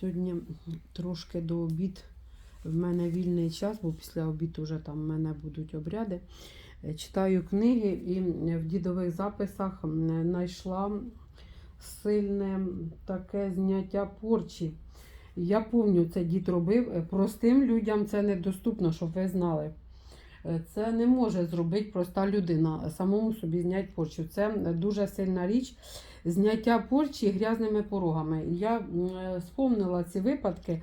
Сьогодні трошки до обід в мене вільний час, бо після обіду вже там в мене будуть обряди. Е, Читаю книги і в дідових записах знайшла сильне таке зняття порчі. Я пам'ятаю, це дід робив. Е, Простим людям це недоступно, щоб ви знали. Е, Це не може зробити проста людина, самому собі зняти порчу. Це дуже сильна річ. Зняття порчі грязними порогами. Я е, спомнила ці випадки.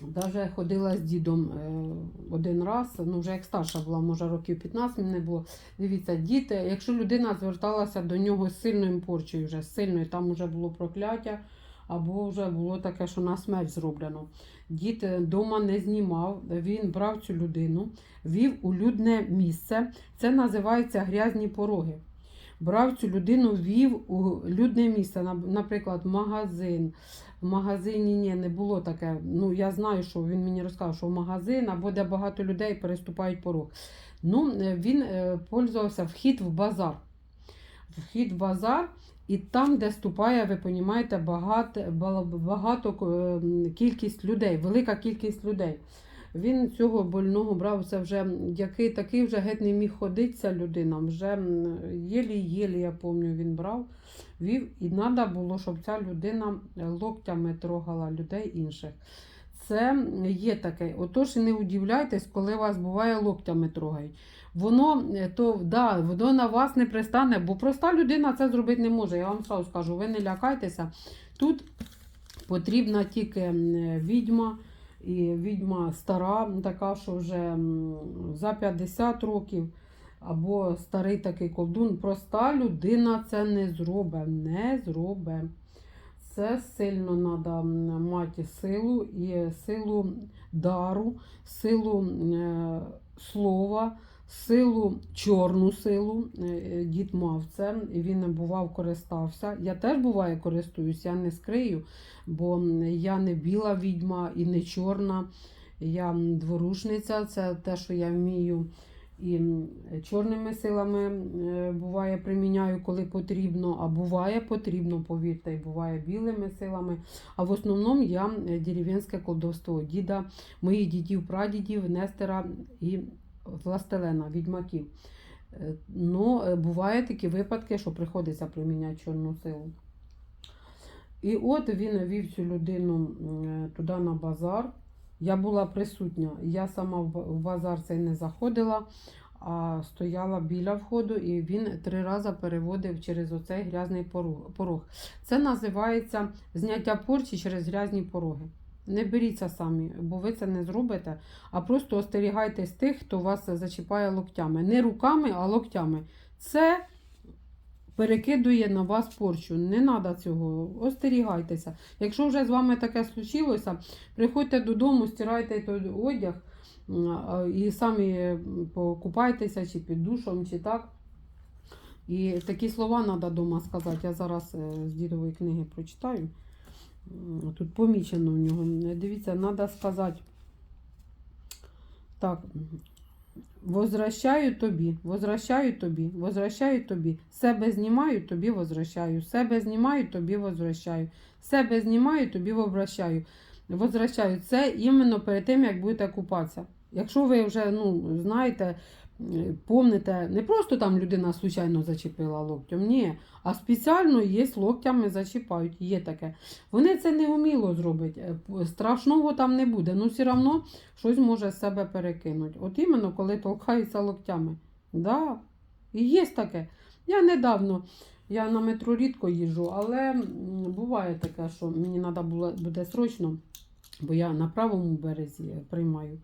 Даже ходила з дідом е, один раз, ну вже як старша була, може років 15 мені було. Дивіться, діти, якщо людина зверталася до нього з сильною порчею, вже сильною, там вже було прокляття, або вже було таке, що на смерть зроблено. Дід вдома не знімав, він брав цю людину, вів у людне місце. Це називається грязні пороги. Брав цю людину, вів у людне місце, на- наприклад, магазин. В магазині ні, не було таке. Ну, я знаю, що він мені розказав, що в магазин або де багато людей переступають порог. Ну, е, він е, пользувався вхід в базар. Вхід в базар, і там, де ступає, ви розумієте, багато, багато е, кількість людей, велика кількість людей. Він цього больного брав, це вже який такий вже геть не міг ходити ця людина. Вже єлі-єлі, я пам'ятаю, він брав, вів, і треба було, щоб ця людина локтями трогала людей інших. Це є таке. Отож, не удивляйтесь, коли вас буває локтями трогають. Воно е, то да, воно на вас не пристане, бо проста людина це зробити не може. Я вам сразу скажу, ви не лякайтеся. Тут потрібна тільки відьма. І відьма стара, така, що вже за 50 років, або старий такий колдун. Проста людина це не зробить. Не зробить. Це сильно треба мати силу і силу дару, силу е, слова, силу, чорну силу. Е, Дід мав це, і він бував, користався. Я теж буває користуюсь, я не скрию, бо я не біла відьма і не чорна. Я дворушниця, це те, що я вмію. І чорними силами е, буває приміняю, коли потрібно, а буває потрібно, повірте, і буває білими силами. А в основному я дерев'янське колдовство діда, моїх дідів, прадідів, Нестера і Властелена, відьмаків. Е, Ну, е, буває такі випадки, що приходиться приміняти чорну силу. І от він вів цю людину туди на базар. Я була присутня. Я сама в базар цей не заходила, а стояла біля входу, і він три рази переводив через оцей грязний порог. Це називається зняття порчі через грязні пороги. Не беріться самі, бо ви це не зробите, а просто остерігайтесь тих, хто вас зачіпає локтями. Не руками, а локтями. Це перекидує на вас порчу. Не треба цього. Остерігайтеся. Якщо вже з вами таке случилося, приходьте додому, стирайте той одяг і самі покупайтеся чи під душом, чи так. І такі слова треба вдома сказати. Я зараз е, з дідової книги прочитаю. Тут помічено в нього. Дивіться, треба сказати. Так. Возвращаю тобі, возвращаю тобі, возвращаю тобі. Себе знімаю, тобі возвращаю. Себе знімаю, тобі возвращаю. Себе знімаю, тобі возвращаю. Возвращаю. Це іменно перед тим, як будете купатися. Якщо ви вже ну, знаєте, помните, не просто там людина случайно зачепила локтем, ні, а спеціально є локтями зачіпають, є таке. Вони це не вміло зробити. Е, Страшного там не буде, ну все одно щось може з себе перекинути. От іменно коли толкаються локтями. Да, і є таке. Я недавно, я на метро рідко їжджу, але буває таке, що мені треба буде срочно, бо я на правому березі приймаю,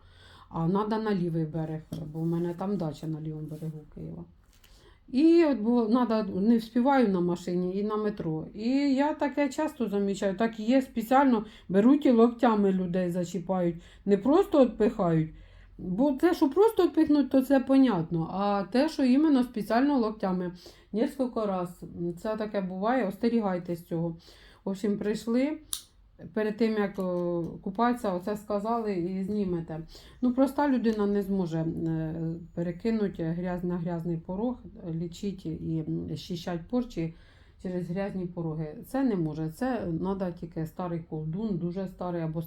а треба на лівий берег, бо в мене там дача на лівому берегу Києва. І от бо надо, не вспіваю на машині і на метро. І я таке часто замічаю, так і є спеціально беруть і локтями людей зачіпають, не просто відпихають. Бо те, що просто відпихнуть, то це понятно. А те, що іменно спеціально локтями. Несколько раз. Це таке буває, остерігайтесь цього. В общем, прийшли. Перед тим, як купатися, оце сказали і знімете. Ну, проста людина не зможе е, перекинути грязь на грязний порог, лічити і щищати порчі через грязні пороги. Це не може. Це треба тільки старий колдун, дуже старий або